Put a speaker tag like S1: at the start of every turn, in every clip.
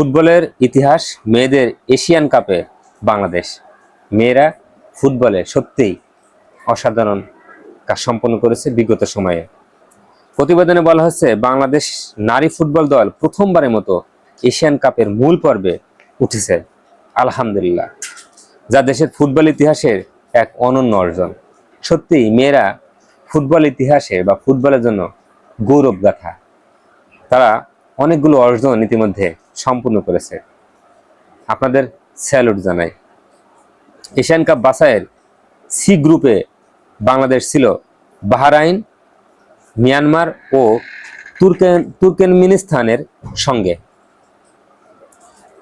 S1: ফুটবলের ইতিহাস মেয়েদের এশিয়ান কাপে বাংলাদেশ। মেয়েরা ফুটবলে সত্যিই অসাধারণ কাজ সম্পন্ন করেছে বিগত সময়ে। প্রতিবেদনে বলা হচ্ছে বাংলাদেশ নারী ফুটবল দল প্রথমবারের মতো এশিয়ান কাপের মূল পর্বে উঠেছে। আলহামদুলিল্লাহ। যা দেশের ফুটবল ইতিহাসের এক অনন্য অর্জন। সত্যিই মেয়েরা ফুটবল ইতিহাসে বা ফুটবলের জন্য গৌরব গাথা। তারা অনেকগুলো অর্জন ইতিমধ্যে সম্পূর্ণ করেছে। আপনাদের স্যালুট জানাই। এশিয়ান কাপ বাছাইয়ের সি গ্রুপে বাংলাদেশ ছিল বাহরাইন, মিয়ানমার ও তুর্কেন, তুর্কেনমিনিস্তানের সঙ্গে।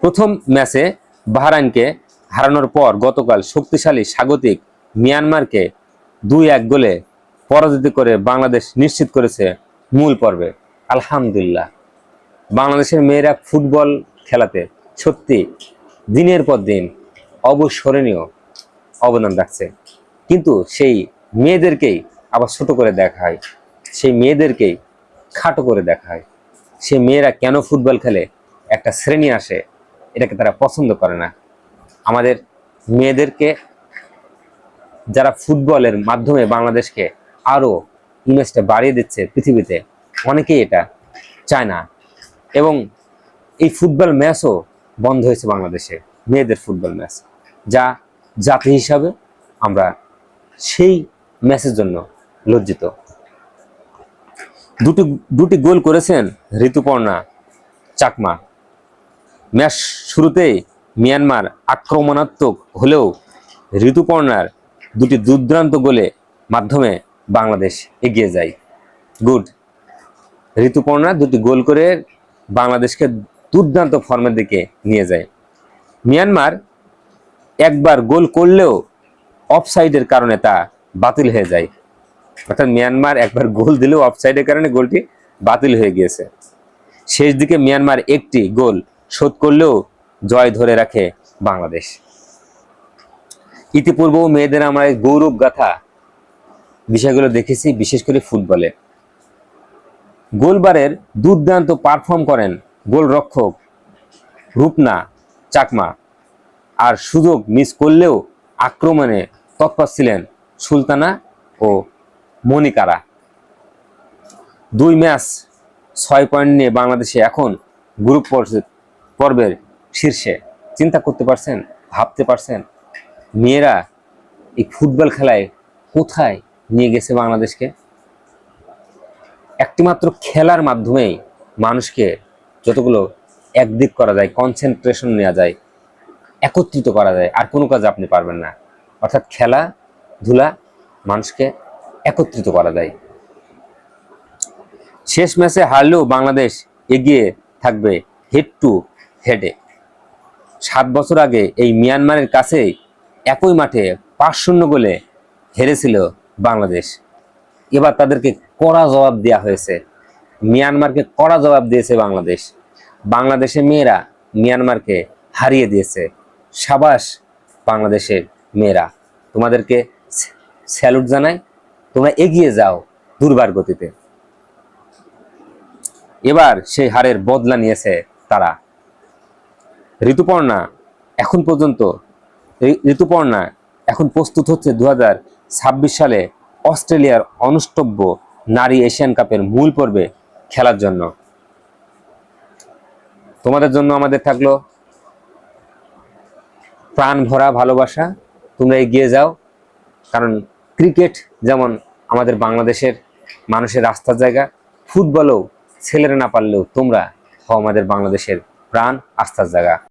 S1: প্রথম ম্যাচে বাহরাইনকে হারানোর পর গতকাল শক্তিশালী, স্বাগতিক মিয়ানমারকে দুই এক গোলে পরাজিত করে বাংলাদেশ নিশ্চিত করেছে মূল পর্বে। আলহামদুলিল্লাহ। বাংলাদেশের মেয়েরা ফুটবল খেলাতে সত্যি দিনের পর দিন অবস্মরণীয় অবদান রাখছে। কিন্তু সেই মেয়েদেরকেই আবার ছোট করে দেখা হয় সেই মেয়েদেরকেই খাটো করে দেখা হয় সে মেয়েরা কেন ফুটবল খেলে, একটা শ্রেণি আসে, এটাকে তারা পছন্দ করে না। আমাদের মেয়েদেরকে যারা ফুটবলের মাধ্যমে বাংলাদেশকে আরও ইমেজটা বাড়িয়ে দিচ্ছে পৃথিবীতে, অনেকেই এটা চায় না। এবং এই ফুটবল ম্যাচও বন্ধ হয়েছে বাংলাদেশে, মেয়েদের ফুটবল ম্যাচ, যা জাতি হিসাবে আমরা সেই ম্যাচের জন্য লজ্জিত। দুটি দুটি গোল করেছেন ঋতুপর্ণা চাকমা। ম্যাচ শুরুতেই মিয়ানমার আক্রমণাত্মক হলেও ঋতুপর্ণার দুটি দুর্দান্ত গোলে মাধ্যমে বাংলাদেশ এগিয়ে যায়। গুড। ঋতুপর্ণা দুটি গোল করে বাংলাদেশকে দুর্দান্ত ফর্মের দিকে নিয়ে যায়। মিয়ানমার একবার গোল করলেও অফসাইডের কারণে তা বাতিল হয়ে যায়। অর্থাৎ মিয়ানমার একবার গোল দিলেও অফসাইডের কারণে গোলটি বাতিল হয়ে গিয়েছে। শেষ দিকে মিয়ানমার একটি গোল শোধ করলেও জয় ধরে রাখে বাংলাদেশ। ইতিপূর্বেও মেয়েদের আমরা গৌরব গাথা বিষয়গুলো দেখেছি, বিশেষ করে ফুটবলে। গোলবারের দুর্দান্ত পারফর্ম করেন গোলরক্ষক রূপনা চাকমা। আর সুযোগ মিস করলেও আক্রমণে তৎপর ছিলেন সুলতানা ও মনিকারা দুই ম্যাচ ছয় পয়েন্ট নিয়ে বাংলাদেশে এখন গ্রুপ পর্বের শীর্ষে। চিন্তা করতে পারছেন? ভাবতে পারছেন? মেয়েরা এই ফুটবল খেলায় কোথায় নিয়ে গেছে বাংলাদেশকে? একটিমাত্র খেলার মাধ্যমেই মানুষকে যতগুলো একদিক করা যায় কনসেন্ট্রেশন নেওয়া যায়, একত্রিত করা যায়, আর কোনো কাজ আপনি পারবেন না। অর্থাৎ খেলা, ধুলা মানুষকে একত্রিত করা যায়। শেষ ম্যাচে হারলেও বাংলাদেশ এগিয়ে থাকবে হেড টু হেডে সাত বছর আগে এই মিয়ানমারের কাছে একই মাঠে পাঁচ শূন্য গোলে হেরেছিল বাংলাদেশ। এবার তাদেরকে কড়া জবাব দেওয়া হয়েছে। মিয়ানমারকে কড়া জবাব দিয়েছে বাংলাদেশ। বাংলাদেশের মেয়েরা মিয়ানমারকে হারিয়ে দিয়েছে। সাবাস, বাংলাদেশের মেয়েরা। তোমাদেরকে স্যালুট জানাই, তোমরা এগিয়ে যাও দুর্বার গতিতে। এবার সেই হারের বদলা নিয়েছে তারা। ঋতুপর্ণা এখন পর্যন্ত ঋতুপর্ণা এখন প্রস্তুত হচ্ছে দু হাজার ছাব্বিশ সালে অস্ট্রেলিয়ার অনুষ্টব্য নারী এশিয়ান কাপের মূল পর্বে খেলার জন্য। তোমাদের জন্য আমাদের থাকল প্রাণ ভরা ভালোবাসা। তোমরা এগিয়ে যাও, কারণ ক্রিকেট যেমন আমাদের বাংলাদেশের মানুষের আস্থার জায়গা, ফুটবলও ছেলেরা না পারলেও তোমরা হও আমাদের বাংলাদেশের প্রাণ আস্থার জায়গা।